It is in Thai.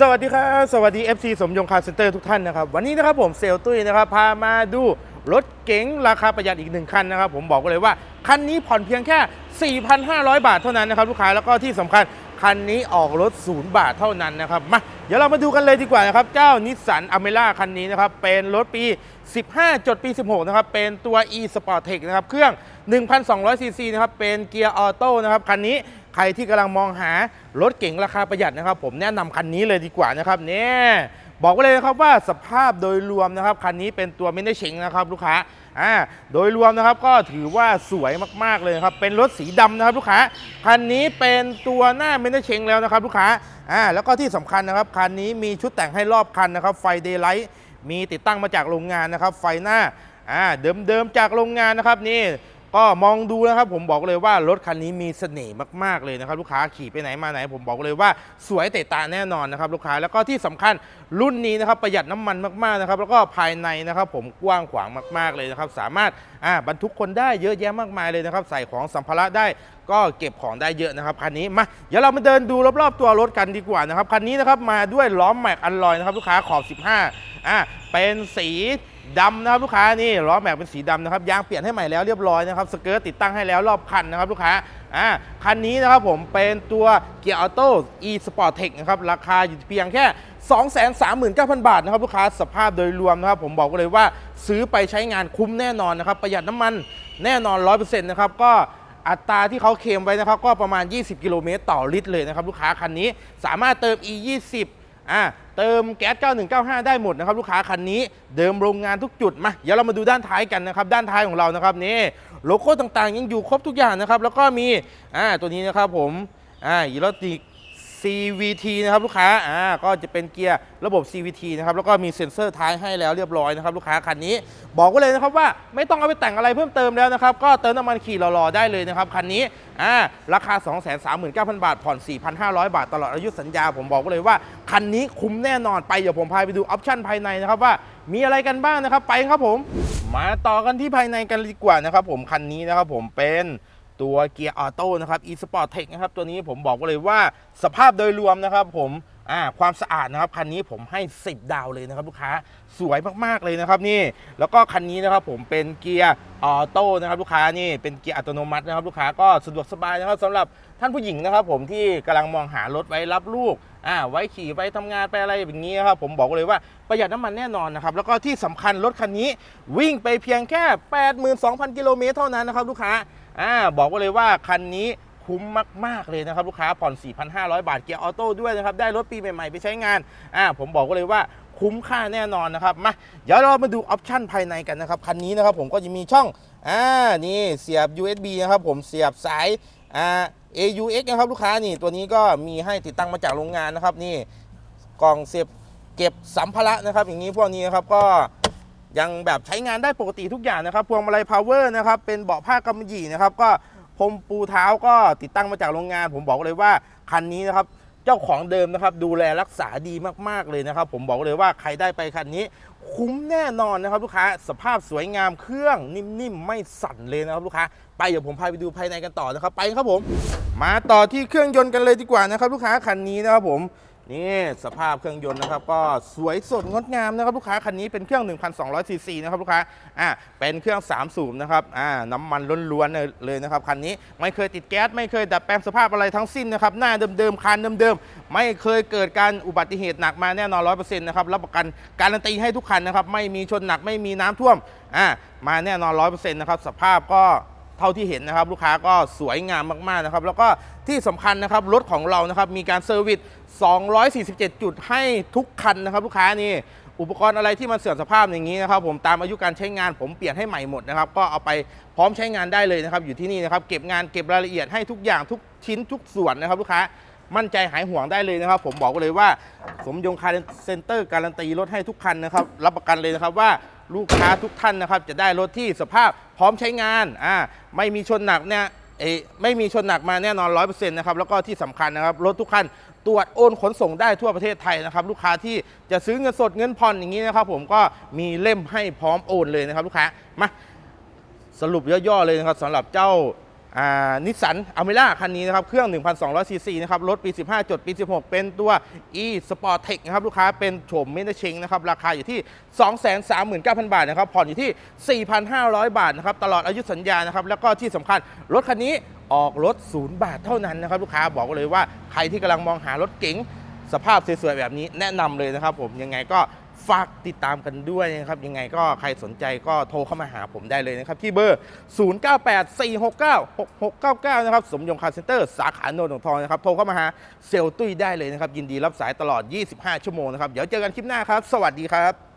สวัสดีครับ สวัสดี FC สมยงคาร์เซ็นเตอร์ทุกท่านนะครับ วันนี้นะครับผมเซลตุ้ยนะครับพามาดูรถเก๋งราคาประหยัดอีกหนึ่งคันนะครับ ผมบอกเลยว่า คันนี้ผ่อนเพียงแค่ 4,500 บาทเท่านั้นนะครับลูกค้าแล้วก็ที่สำคัญ คันนี้ออกรถศูนย์บาทเท่านั้นนะครับมาเดี๋ยวเรามาดูกันเลยดีกว่านะครับเจ้านิสสันอเมร่าคันนี้นะครับเป็นรถปี 15 จดปี 16 นะครับ เป็นตัว e Sport Tech นะครับเครื่อง 1,200ซีซีนะครับเป็นเกียร์ออโต้นะครับคันนี้ ใครที่กำลังมองหารถเก๋งราคาประหยัดนะครับ ผมแนะนำคันนี้เลยดีกว่านะครับเนี่ยบอกไว้เลยนะครับว่าสภาพโดยรวมนะครับคันนี้เป็นตัวไม่ได้เชงนะครับลูกค้าอ่าโดยรวมนะครับก็ถือว่าสวยมากๆเลยครับเป็นรถสีดำนะครับลูกค้าคันนี้เป็นตัวหน้าไม่ได้เชงแล้วนะครับลูกค้าอ่าแล้วก็ที่สำคัญนะครับคันนี้มีชุดแต่งให้รอบคันนะครับไฟเดย์ไลท์มีติดตั้งมาจากโรงงานนะครับไฟหน้าอ่าเดิมๆจากโรงงานนะครับนี่ ก็มองดูนะครับผมบอกเลยว่ารถคันนี้มีเสน่ห์มากๆเลยนะครับลูกค้าขี่ไปไหนมาไหน ผมบอกเลยว่าสวยเตะตาแน่นอนนะครับลูกค้าแล้วก็ที่สำคัญรุ่นนี้นะครับประหยัดน้ำมันมากๆนะครับแล้วก็ภายในนะครับผมกว้างขวางมากๆเลยนะครับสามารถอ่าบรรทุกคนได้เยอะแยะมากมายเลยนะครับใส่ของสัมภาระได้ก็เก็บของได้เยอะนะครับคันนี้มาเดี๋ยวเรามาเดินดูรอบๆตัวรถกันดีกว่านะครับคันนี้นะครับมาด้วยล้อมแม็กอันลอยนะครับลูกค้าขอบ 15อ่าเป็นสี ดำนะครับลูกค้านี่ล้อแม็กเป็นสีดำนะครับยางเปลี่ยนให้ใหม่แล้วเรียบร้อยนะครับสเกิร์ตติดตั้งให้แล้วรอบคันนะครับลูกค้าอ่าคันนี้นะครับผมเป็นตัวเกียร์ออโต้ e Sport Tech นะครับราคาอยู่เพียงแค่239,000 บาทนะครับลูกค้าสภาพโดยรวมนะครับผมบอกเลยว่าซื้อไปใช้งานคุ้มแน่นอนนะครับประหยัดน้ำมันแน่นอน 100%นะครับก็อัตราที่เขาเคลมไว้นะครับก็ประมาณ 20 กิโลเมตรต่อลิตรเลยนะครับลูกค้าคันนี้สามารถเติม e 2 0 อ่าเติมแก๊ส 9195 ได้หมดนะครับลูกค้าคันนี้เดิมโรงงานทุกจุดมาเดี๋ยวเรามาดูด้านท้ายกันนะครับด้านท้ายของเรานะครับนี่โลโก้ต่างๆ ยังอยู่ครบทุกอย่างนะครับแล้วก็มีอ่าตัวนี้นะครับผมอ่าอีโรติก CVT นะครับลูกค้าอ่าก็จะเป็นเกียร์ระบบ CVT นะครับแล้วก็มีเซ็นเซอร์ท้ายให้แล้วเรียบร้อยนะครับลูกค้าคันนี้ บอกไว้เลยนะครับว่าไม่ต้องเอาไปแต่งอะไรเพิ่มเติมแล้วนะครับก็เติมน้ำมันขี่รอๆได้เลยนะครับคันนี้อ่าราคา 239,000 บาทผ่อน 4,500 บาทตลอดอายุสัญญา ผมบอกไว้เลยว่า คันนี้คุ้มแน่นอนไปเดี๋ยวผมพาไปดูออปชั่นภายในนะครับว่ามีอะไรกันบ้างนะครับไปครับผม มาต่อกันที่ภายในกันดีกว่านะครับผมคันนี้นะครับผมเป็น ตัวเกียร์ออโต้นะครับ e-sport tech นะครับ ตัวนี้ผมบอกเลยว่าสภาพโดยรวมนะครับผมความสะอาดนะครับคันนี้ผมให้ 10 ดาวเลยนะครับ ลูกค้าสวยมากๆเลยนะครับนี่แล้วก็คันนี้นะครับผมเป็นเกียร์ออโต้นะครับลูกค้านี่เป็นเกียร์อัตโนมัตินะครับ ลูกค้าก็สะดวกสบายนะครับสำหรับท่านผู้หญิงนะครับ ผมที่กำลังมองหารถไว้รับลูกอ่าไว้ขี่ไปทำงานไปอะไรอย่างนี้ครับผมบอกเลยว่าประหยัดน้ำมันแน่นอนนะครับแล้วก็ที่สำคัญรถคันนี้วิ่งไปเพียงแค่ 82,000 กิโลเมตรเท่านั้นนะครับ ลูกค้า อ่าบอกไว้เลยว่าคันนี้คุ้มมาก ๆ เลยนะครับ ลูกค้าผ่อน 4,500 บาทเกียร์ออโต้ด้วยนะครับ ได้รถปีใหม่ ๆ ไปใช้งานอ่าผมบอกไว้เลยว่าคุ้มค่าแน่นอนนะครับ มา เดี๋ยวเรามาดูออปชั่นภายในกันนะครับ คันนี้นะครับผมก็จะมีช่องอ่านี่เสียบ USB นะครับผมเสียบสายอ่า AUX นะครับลูกค้านี่ตัวนี้ก็มีให้ติดตั้งมาจากโรงงานนะครับนี่กล่องเสียบเก็บสัมภาระนะครับ อย่างนี้พวกนี้นะครับก็ ยังแบบใช้งานได้ปกติทุกอย่างนะครับ พวงมาลัยพาวเวอร์นะครับ เป็นเบาะผ้ากำมะหยี่นะครับ ก็พรมปูเท้าก็ติดตั้งมาจากโรงงาน ผมบอกเลยว่าคันนี้นะครับเจ้าของเดิมนะครับ ดูแลรักษาดีมากๆเลยนะครับ ผมบอกเลยว่าใครได้ไปคันนี้ คุ้มแน่นอนนะครับ ลูกค้าสภาพสวยงามเครื่องนิ่มๆไม่สั่นเลยนะครับลูกค้าไปเดี๋ยวผมพาไปดูภายในกันต่อนะครับ ไปครับผม มาต่อที่เครื่องยนต์กันเลยดีกว่านะครับ ลูกค้าคันนี้นะครับผม นี่สภาพเครื่องยนต์นะครับ ก็สวยสดงดงามนะครับลูกค้าคันนี้เป็นเครื่อง 1,200ซีซีนะครับลูกค้าอ่าเป็นเครื่อง 3 สูบนะครับอ่าน้ำมันล้วนๆเลยนะครับคันนี้ไม่เคยติดแก๊สไม่เคยดัดแปลงสภาพอะไรทั้งสิ้นนะครับหน้าเดิมๆคันเดิมๆไม่เคยเกิดการอุบัติเหตุหนักมาแน่นอน100%นะครับรับประกันการันตีให้ทุกคันนะครับไม่มีชนหนักไม่มีน้ำท่วมอ่ามาแน่นอน100%นะครับสภาพก็ เท่าที่เห็นนะครับลูกค้าก็สวยงามมากๆนะครับแล้วก็ที่สำคัญนะครับรถของเรานะครับมีการเซอร์วิส 247 จุดให้ทุกคันนะครับลูกค้านี่อุปกรณ์อะไรที่มันเสื่อมสภาพอย่างนี้นะครับผมตามอายุการใช้งานผมเปลี่ยนให้ใหม่หมดนะครับก็เอาไปพร้อมใช้งานได้เลยนะครับอยู่ที่นี่นะครับเก็บงานเก็บรายละเอียดให้ทุกอย่างทุกชิ้นทุกส่วนนะครับลูกค้า มั่นใจหายห่วงได้เลยนะครับ ผมบอกเลยว่าสมยงคาร์เซ็นเตอร์การันตีรถให้ทุกคันนะครับ รับประกันเลยนะครับว่าลูกค้าทุกท่านนะครับ จะได้รถที่สภาพพร้อมใช้งานอ่าไม่มีชนหนักเนี่ยเอไม่มีชนหนักมาแน่นอน100%นะครับแล้วก็ที่สำคัญนะครับรถทุกคันตรวจโอนขนส่งได้ทั่วประเทศไทยนะครับ ลูกค้าที่จะซื้อเงินสดเงินผ่อนอย่างนี้นะครับผมก็มีเล่มให้พร้อมโอนเลยนะครับ ลูกค้ามาสรุปย่อๆเลยนะครับสำหรับเจ้า นิสสันอเมร่าคันนี้นะครับ เครื่อง 1,200 ซีซีนะครับ รถปี 15 จดปี 16 เป็นตัว e sport tech นะครับ ลูกค้าเป็นโฉมเมนเชงนะครับ ราคาอยู่ที่ 239,000 บาทนะครับ ผ่อนอยู่ที่ 4,500 บาทนะครับ ตลอดอายุสัญญานะครับ แล้วก็ที่สำคัญรถคันนี้ออกรถศูนย์บาทเท่านั้นนะครับ ลูกค้าบอกเลยว่าใครที่กำลังมองหารถเก๋งสภาพสวยๆแบบนี้แนะนำเลยนะครับผมยังไงก็ ฝากติดตามกันด้วยนะครับ ยังไงก็ใครสนใจก็โทรเข้ามาหาผมได้เลยนะครับ ที่เบอร์ 0984696699 นะครับ สมยงคาร์เซ็นเตอร์ สาขาโนนทองทองนะครับ โทรเข้ามาหาเซลตุ้ยได้เลยนะครับ ยินดีรับสายตลอด 25 ชั่วโมงนะครับ เดี๋ยวเจอกันคลิปหน้าครับ สวัสดีครับ